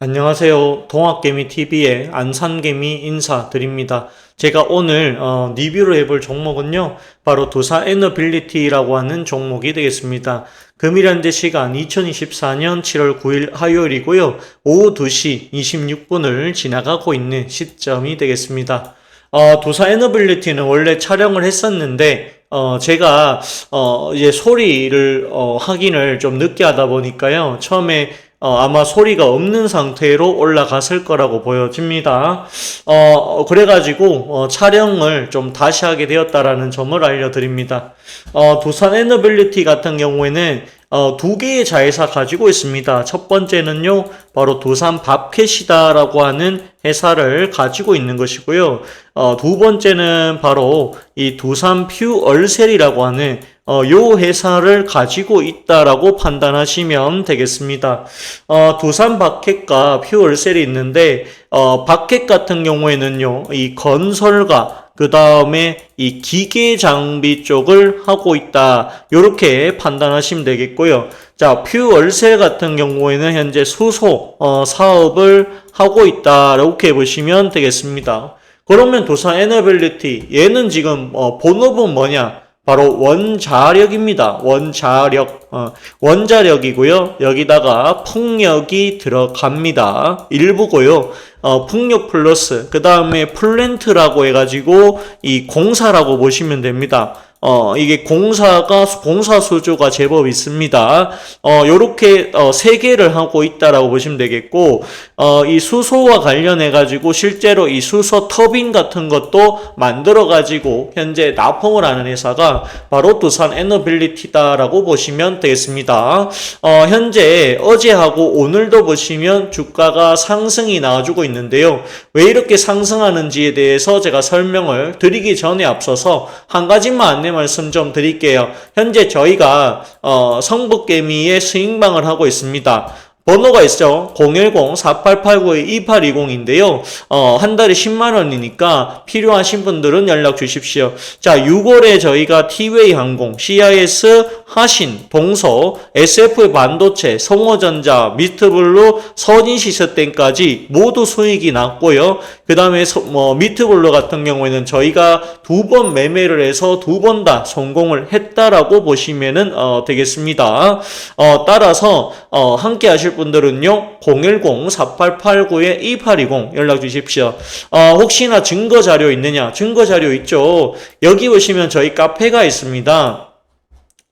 안녕하세요. 동학개미TV의 안산개미 인사드립니다. 제가 오늘 어, 리뷰를 해볼 종목은요. 바로 도사 에너빌리티라고 하는 종목이 되겠습니다. 금일 현재 시간 2024년 7월 9일 화요일이고요. 오후 2시 26분을 지나가고 있는 시점이 되겠습니다. 어, 도사 에너빌리티는 원래 촬영을 했었는데 어, 제가, 어, 이제 소리를, 어, 확인을 좀 늦게 하다 보니까요. 처음에, 어, 아마 소리가 없는 상태로 올라갔을 거라고 보여집니다. 어, 그래가지고, 어, 촬영을 좀 다시 하게 되었다라는 점을 알려드립니다. 어, 두산 에너빌리티 같은 경우에는, 어, 두 개의 자회사 가지고 있습니다. 첫 번째는요, 바로 두산 밥캣이다라고 하는 회사를 가지고 있는 것이고요. 어, 두 번째는 바로 이 두산 퓨 얼셀이라고 하는 어, 요 회사를 가지고 있다라고 판단하시면 되겠습니다. 어, 두산 바켓과 퓨 얼셀이 있는데, 어, 바켓 같은 경우에는요, 이 건설과 그 다음에 이 기계 장비 쪽을 하고 있다. 요렇게 판단하시면 되겠고요. 자, 퓨 얼셀 같은 경우에는 현재 수소 어, 사업을 하고 있다. 이렇게 보시면 되겠습니다. 그러면 도산 에너빌리티 얘는 지금 어, 본업은 뭐냐? 바로 원자력입니다. 원자력, 어, 원자력이고요. 여기다가 풍력이 들어갑니다. 일부고요. 어, 풍력 플러스, 그 다음에 플랜트라고 해가지고 이 공사라고 보시면 됩니다. 어, 이게 공사가, 공사 수주가 제법 있습니다. 어, 요렇게, 어, 세 개를 하고 있다라고 보시면 되겠고, 어, 이 수소와 관련해가지고 실제로 이 수소 터빈 같은 것도 만들어가지고 현재 납품을 하는 회사가 바로 두산 에너빌리티다라고 보시면 되겠습니다. 어, 현재 어제하고 오늘도 보시면 주가가 상승이 나와주고 있는데요. 왜 이렇게 상승하는지에 대해서 제가 설명을 드리기 전에 앞서서 한 가지만 안내 말씀 좀 드릴게요. 현재 저희가 어, 성북개미의 스윙방을 하고 있습니다. 번호가 있죠. 010-4889-2820인데요. 어, 한 달에 10만원이니까 필요하신 분들은 연락 주십시오. 자, 6월에 저희가 티웨이 항공, CIS, 하신, 동서, SF 반도체, 성호전자, 미트블루, 서진시스템까지 모두 수익이 났고요. 그 다음에 뭐 미트블루 같은 경우에는 저희가 두 번 매매를 해서 두 번 다 성공을 했다라고 보시면은 어, 되겠습니다. 어, 따라서 어, 함께 하실 분들은요 010-4889-2820 연락 주십시오. 어, 혹시나 증거 자료 있느냐? 증거 자료 있죠. 여기 보시면 저희 카페가 있습니다.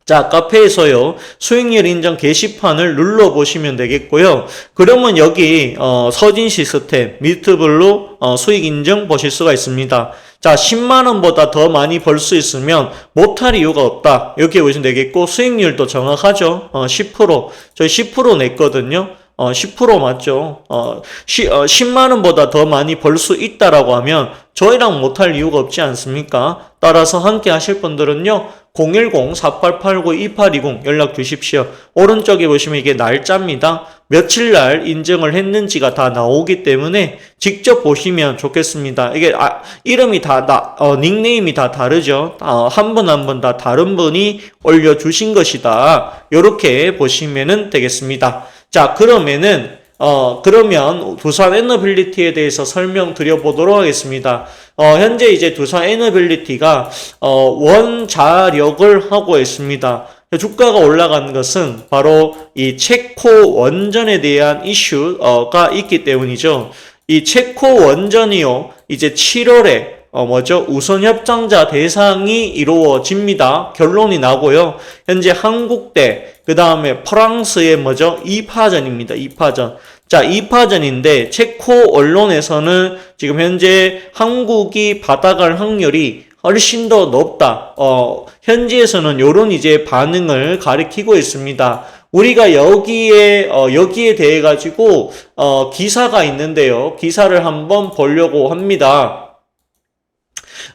자, 카페에서요, 수익률 인정 게시판을 눌러 보시면 되겠고요. 그러면 여기, 어, 서진 시스템, 미트블루, 어, 수익 인정 보실 수가 있습니다. 자, 10만 원보다 더 많이 벌 수 있으면 못할 이유가 없다. 이렇게 보시면 되겠고, 수익률도 정확하죠. 어, 10%. 저희 10% 냈거든요. 어, 10% 맞죠? 어, 시, 어, 10만 원보다 더 많이 벌 수 있다라고 하면 저희랑 못할 이유가 없지 않습니까? 따라서 함께 하실 분들은요, 010-4889-2820 연락 주십시오. 오른쪽에 보시면 이게 날짜입니다. 며칠 날 인증을 했는지가 다 나오기 때문에 직접 보시면 좋겠습니다. 이게 아, 이름이 다, 나, 어, 닉네임이 다 다르죠. 어, 한분 한 분 다 다른 분이 올려주신 것이다. 이렇게 보시면 되겠습니다. 자, 그러면은 어, 그러면 두산 에너빌리티에 대해서 설명드려 보도록 하겠습니다. 어, 현재 이제 두산 에너빌리티가, 어, 원자력을 하고 있습니다. 주가가 올라가는 것은 바로 이 체코 원전에 대한 이슈가 있기 때문이죠. 이 체코 원전이요, 이제 7월에 어, 뭐죠? 우선 협상자 대상이 이루어집니다. 결론이 나고요. 현재 한국 대, 그 다음에 프랑스의 뭐죠? 2파전입니다. 2파전. 자, 2파전인데, 체코 언론에서는 지금 현재 한국이 받아갈 확률이 훨씬 더 높다. 어, 현지에서는 요런 이제 반응을 가리키고 있습니다. 우리가 여기에, 어, 여기에 대해 가지고, 어, 기사가 있는데요. 기사를 한번 보려고 합니다.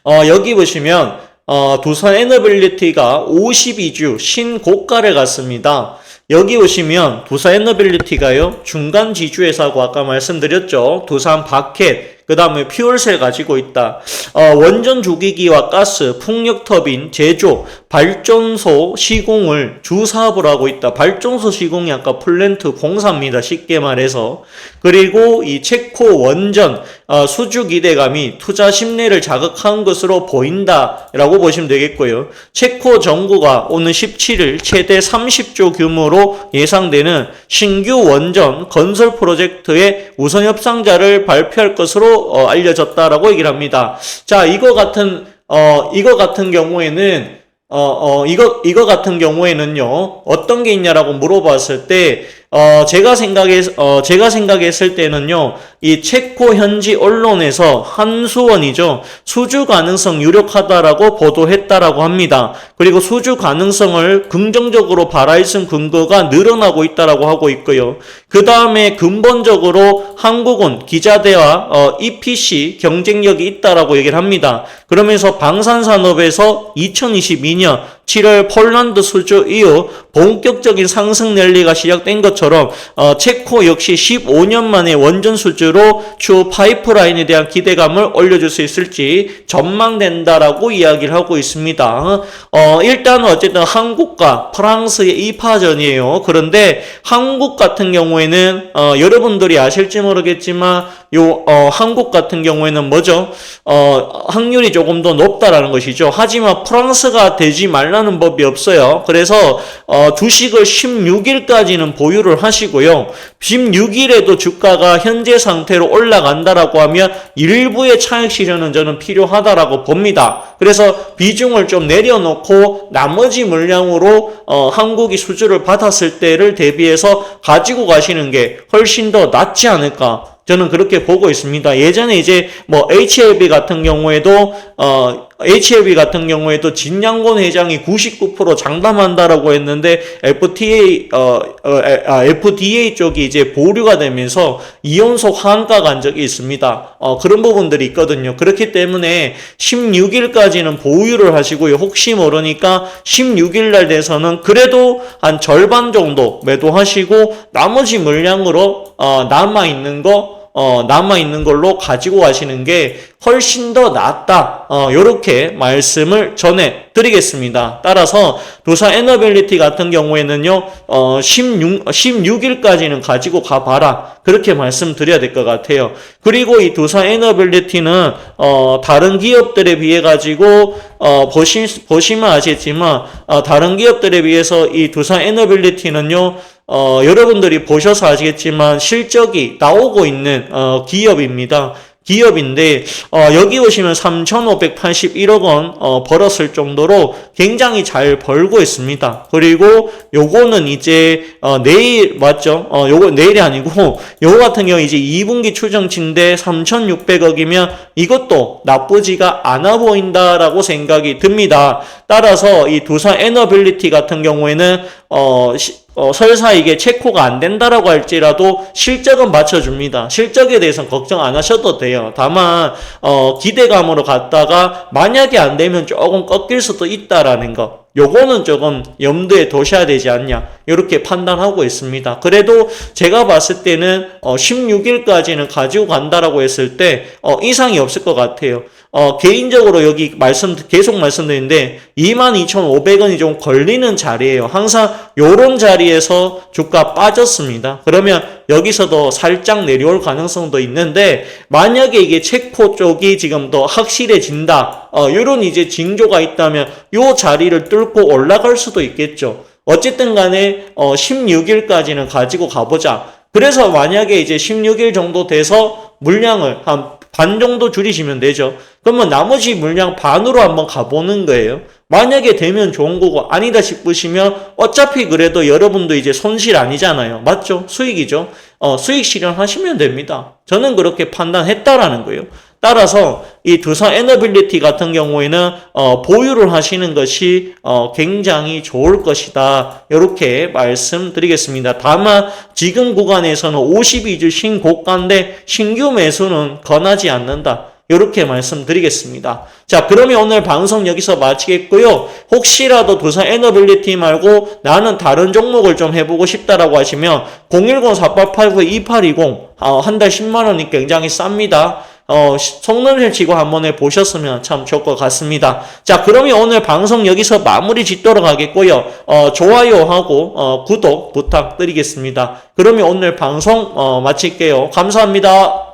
어, 여기 보시면 어, 두산 에너빌리티가 52주 신고가를 갔습니다. 여기 보시면 두산 에너빌리티가요 중간 지주회사고 아까 말씀드렸죠 두산 바켓 그 다음에 퓨얼셀 가지고 있다. 어, 원전 주기기와 가스, 풍력 터빈, 제조, 발전소 시공을 주 사업을 하고 있다. 발전소 시공이 아까 플랜트 공사입니다. 쉽게 말해서. 그리고 이 체코 원전 어, 수주 기대감이 투자 심리를 자극한 것으로 보인다라고 보시면 되겠고요. 체코 정부가 오는 17일 최대 30조 규모로 예상되는 신규 원전 건설 프로젝트의 우선 협상자를 발표할 것으로 어, 알려졌다라고 얘기를 합니다. 자, 이거 같은 어, 이거 같은 경우에는 어, 어, 이거, 이거 같은 경우에는요, 어떤 게 있냐라고 물어봤을 때, 어, 제가 생각했, 어, 제가 생각했을 때는요, 이 체코 현지 언론에서 한수원이죠, 수주 가능성 유력하다라고 보도했다라고 합니다. 그리고 수주 가능성을 긍정적으로 발화했은 근거가 늘어나고 있다라고 하고 있고요. 그 다음에 근본적으로 한국은 기자대와 어, EPC 경쟁력이 있다라고 얘기를 합니다. 그러면서 방산산업에서 2022년 7월 폴란드 수주 이후 본격적인 상승 랠리가 시작된 것처럼 어, 체코 역시 15년 만에 원전 수주로 추후 파이프라인에 대한 기대감을 올려줄 수 있을지 전망된다라고 이야기를 하고 있습니다. 어, 일단 어쨌든 한국과 프랑스의 2파전이에요. 그런데 한국 같은 경우에는 어, 여러분들이 아실지 모르겠지만 요 어, 한국 같은 경우에는 뭐죠? 어, 확률이 조금 더 높다라는 것이죠. 하지만 프랑스가 되지 말라 는 법이 없어요. 그래서 어, 주식을 16일까지는 보유를 하시고요. 16일에도 주가가 현재 상태로 올라간다라고 하면 일부의 차익 실현은 저는 필요하다라고 봅니다. 그래서 비중을 좀 내려놓고 나머지 물량으로 어, 한국이 수주를 받았을 때를 대비해서 가지고 가시는 게 훨씬 더 낫지 않을까 저는 그렇게 보고 있습니다. 예전에 이제 뭐 HLB 같은 경우에도 어 HLB 같은 경우에도 진양곤 회장이 99% 장담한다라고 했는데 FTA 어, 어 아, FDA 쪽이 이제 보류가 되면서 이연속 하한가 간 적이 있습니다. 어 그런 부분들이 있거든요. 그렇기 때문에 16일까지는 보유를 하시고요. 혹시 모르니까 16일 날 돼서는 그래도 한 절반 정도 매도하시고 나머지 물량으로 어 남아 있는 거 어, 남아 있는 걸로 가지고 가시는 게 훨씬 더 낫다. 어, 요렇게 말씀을 전해 드리겠습니다. 따라서 도사 에너빌리티 같은 경우에는요, 어, 16, 16일까지는 가지고 가봐라. 그렇게 말씀드려야 될 것 같아요. 그리고 이 도사 에너빌리티는, 어, 다른 기업들에 비해 가지고, 어, 보시, 보시면 아시겠지만, 어, 다른 기업들에 비해서 이 도사 에너빌리티는요, 어, 여러분들이 보셔서 아시겠지만 실적이 나오고 있는 어, 기업입니다. 기업인데 어, 여기 보시면 3,581억 원 어, 벌었을 정도로 굉장히 잘 벌고 있습니다. 그리고 요거는 이제 어, 내일 맞죠? 어, 요거 내일이 아니고 요거 같은 경우 이제 2분기 추정치인데 3,600억이면 이것도 나쁘지가 않아 보인다라고 생각이 듭니다. 따라서 이 두산 에너빌리티 같은 경우에는 어, 시, 어, 설사 이게 체코가 안 된다라고 할지라도 실적은 맞춰줍니다. 실적에 대해서는 걱정 안 하셔도 돼요. 다만, 어, 기대감으로 갔다가 만약에 안 되면 조금 꺾일 수도 있다라는 거. 요거는 조금 염두에 두셔야 되지 않냐. 이렇게 판단하고 있습니다. 그래도 제가 봤을 때는, 어, 16일까지는 가지고 간다라고 했을 때, 어, 이상이 없을 것 같아요. 어, 개인적으로 여기 말씀, 계속 말씀드리는데, 22,500원이 좀 걸리는 자리예요. 항상 요런 자리에서 주가 빠졌습니다. 그러면 여기서도 살짝 내려올 가능성도 있는데, 만약에 이게 체코 쪽이 지금 더 확실해진다, 어, 요런 이제 징조가 있다면, 요 자리를 뚫고 올라갈 수도 있겠죠. 어쨌든 간에, 어, 16일까지는 가지고 가보자. 그래서 만약에 이제 16일 정도 돼서 물량을 한 반 정도 줄이시면 되죠. 그러면 나머지 물량 반으로 한번 가보는 거예요. 만약에 되면 좋은 거고 아니다 싶으시면 어차피 그래도 여러분도 이제 손실 아니잖아요. 맞죠? 수익이죠. 어, 수익 실현하시면 됩니다. 저는 그렇게 판단했다라는 거예요. 따라서 이 두산 에너빌리티 같은 경우에는 어, 보유를 하시는 것이 어, 굉장히 좋을 것이다. 이렇게 말씀드리겠습니다. 다만 지금 구간에서는 52주 신고가인데 신규 매수는 권하지 않는다. 이렇게 말씀드리겠습니다. 자, 그러면 오늘 방송 여기서 마치겠고요. 혹시라도 두산 에너빌리티 말고 나는 다른 종목을 좀 해보고 싶다라고 하시면 010-4889-2820 어, 한달 10만 원이 굉장히 쌉니다. 어, 시- 속눈을 치고 한번 해보셨으면 참 좋을 것 같습니다. 자, 그러면 오늘 방송 여기서 마무리 짓도록 하겠고요. 어, 좋아요하고, 어, 구독 부탁드리겠습니다. 그러면 오늘 방송, 어, 마칠게요. 감사합니다.